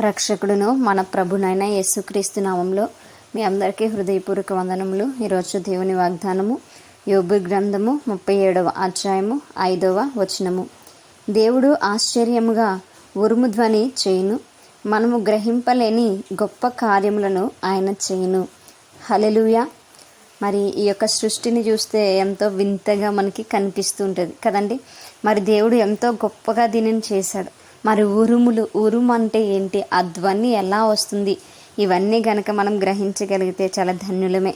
రక్షకుడును మన ప్రభునైన యేసుక్రీస్తు నామంలో మీ అందరికీ హృదయపూర్వక వందనములు. ఈరోజు దేవుని వాగ్దానము యోబు గ్రంథము ముప్పై ఏడవ అధ్యాయము ఐదవ వచనము. దేవుడు ఆశ్చర్యముగా ఉరుము ధ్వని చేయును. మనము గ్రహింపలేని గొప్ప కార్యములను ఆయన చేయును. హలెలుయ మరి ఈ యొక్క సృష్టిని చూస్తే ఎంతో వింతగా మనకి కనిపిస్తూ ఉంటుంది కదండి. మరి దేవుడు ఎంతో గొప్పగా దీనిని చేశాడు. మరి ఉరుములు ఉరుము అంటే ఏంటి? ఆ ధ్వని ఎలా వస్తుంది? ఇవన్నీ గనక మనం గ్రహించగలిగితే చాలా ధన్యులమే.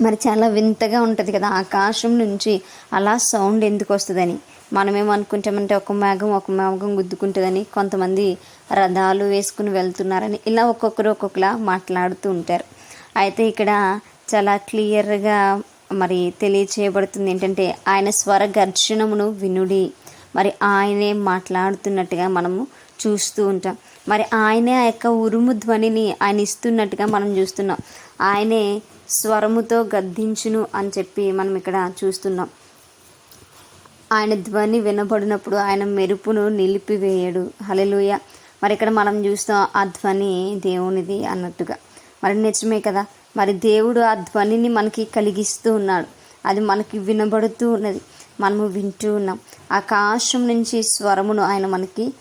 మరి చాలా వింతగా ఉంటుంది కదా ఆకాశం నుంచి అలా సౌండ్ ఎందుకు వస్తుందని? మనమేమనుకుంటామంటే ఒక మేఘం ఒక మేఘం గుద్దుకుంటుందని కొంతమంది రథాలు వేసుకుని వెళ్తున్నారని ఇలా ఒక్కొక్కరు ఒక్కొక్కలా మాట్లాడుతూ ఉంటారు. అయితే ఇక్కడ చాలా క్లియర్గా మరి తెలియచేయబడుతుంది ఏంటంటే ఆయన స్వర గర్జనమును వినుడి. మరి ఆయనే మాట్లాడుతున్నట్టుగా మనము చూస్తూ ఉంటాం. మరి ఆయనే ఆ యొక్క ఉరుము ధ్వనిని ఆయన ఇస్తున్నట్టుగా మనం చూస్తున్నాం. ఆయనే స్వరముతో గద్దించును అని చెప్పి మనం ఇక్కడ చూస్తున్నాం. ఆయన ధ్వని వినబడినప్పుడు ఆయన మెరుపును నిలిపివేయడు. హలెలుయ మరి ఇక్కడ మనం చూస్తాం ఆ ధ్వని దేవునిది అన్నట్టుగా. మరి నిజమే కదా? మరి దేవుడు ఆ ధ్వనిని మనకి కలిగిస్తూ ఉన్నాడు. అది మనకి వినబడుతూ ఉన్నది. మనము వింటూ ఉన్నాం. ఆకాశం నుంచి స్వరమును ఆయన మనకి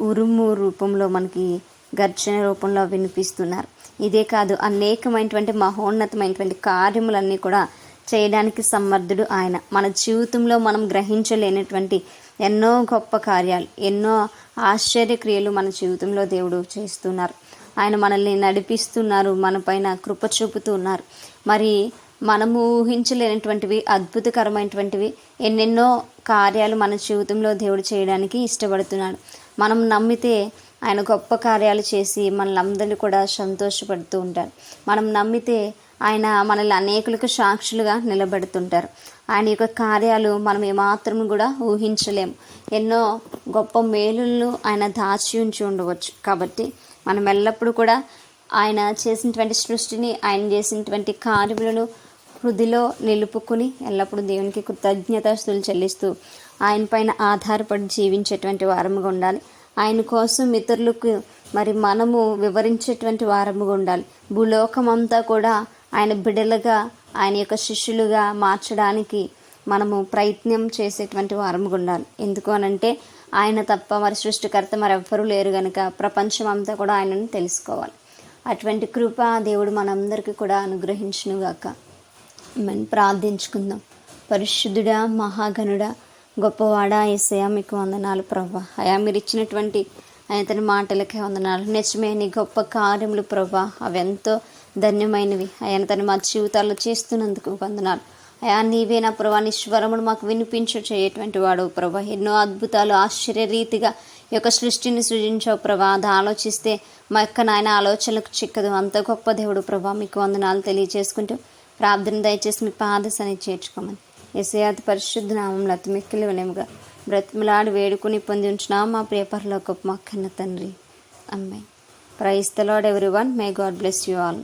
ఉరుము రూపంలో మనకి గర్జన రూపంలో వినిపిస్తున్నారు. ఇదే కాదు అనేకమైనటువంటి మహోన్నతమైనటువంటి కార్యములన్నీ కూడా చేయడానికి సమర్థుడు ఆయన. మన జీవితంలో మనం గ్రహించలేనటువంటి ఎన్నో గొప్ప కార్యాలు ఎన్నో ఆశ్చర్యక్రియలు మన జీవితంలో దేవుడు చేస్తున్నారు. ఆయన మనల్ని నడిపిస్తున్నారు మన పైన కృప చూపుతూ ఉన్నారు. మరి మనము ఊహించలేనటువంటివి అద్భుతకరమైనటువంటివి ఎన్నెన్నో కార్యాలు మన జీవితంలో దేవుడు చేయడానికి ఇష్టపడుతున్నాడు. మనం నమ్మితే ఆయన గొప్ప కార్యాలు చేసి మనల్ని కూడా సంతోషపడుతూ ఉంటారు. మనం నమ్మితే ఆయన మనల్ని అనేకులకు సాక్షులుగా నిలబెడుతుంటారు. ఆయన యొక్క కార్యాలు మనం ఏమాత్రం కూడా ఊహించలేము ఎన్నో గొప్ప మేలులను ఆయన దాచి ఉంచి ఉండవచ్చు. కాబట్టి మనం ఎల్లప్పుడూ కూడా ఆయన చేసినటువంటి సృష్టిని ఆయన చేసినటువంటి కార్యములను హృదిలో నిలుపుకుని ఎల్లప్పుడూ దేవునికి కృతజ్ఞతాస్తులు చెల్లిస్తూ ఆయన పైన ఆధారపడి జీవించేటువంటి వారముగా ఉండాలి. ఆయన కోసం ఇతరులకు మరి మనము వివరించేటువంటి వారముగా ఉండాలి. భూలోకమంతా కూడా ఆయన బిడలుగా ఆయన యొక్క శిష్యులుగా మార్చడానికి మనము ప్రయత్నం చేసేటువంటి వారముగా ఉండాలి. ఎందుకు అనంటే ఆయన తప్ప మరి సృష్టికర్త మరెవ్వరూ లేరు కనుక ప్రపంచం అంతా కూడా ఆయనను తెలుసుకోవాలి. అటువంటి కృప దేవుడు మనందరికీ కూడా అనుగ్రహించునుగాక. మనం ప్రార్థించుకుందాం. పరిశుద్ధుడా మహాగణుడా గొప్పవాడా ఏసయా మీకు వందనాలు ప్రభా అయా మీరు ఇచ్చినటువంటి ఆయన మాటలకే వందనాలు. నిజమే నీ గొప్ప కార్యములు ప్రభా అవి ఎంతో ధన్యమైనవి. ఆయన తను మా జీవితాల్లో చేస్తున్నందుకు వందనాలు. అయా నీవే నా ప్రభా నిశ్వరముడు మాకు వినిపించు చేయటువంటి వాడు ప్రభా. ఎన్నో అద్భుతాలు ఆశ్చర్యరీతిగా ఈ యొక్క సృష్టిని సృజించావు ప్రభా. అది ఆలోచిస్తే మా యొక్క నాయన ఆలోచనలకు చిక్కదు. అంత గొప్ప దేవుడు ప్రభా మీకు వందనాలు తెలియజేసుకుంటూ ప్రార్థన దయచేసి మీ పాదశని చేర్చుకోమని. ఎసయాతి పరిశుద్ధ నామంలో అతి వినముగా బ్రతిమలాడి వేడుకుని పొంది ఉంచిన మా ప్రియపరలో గొప్ప మా కన్న తండ్రి. అమ్మాయి praise the Lord everyone may God bless you all.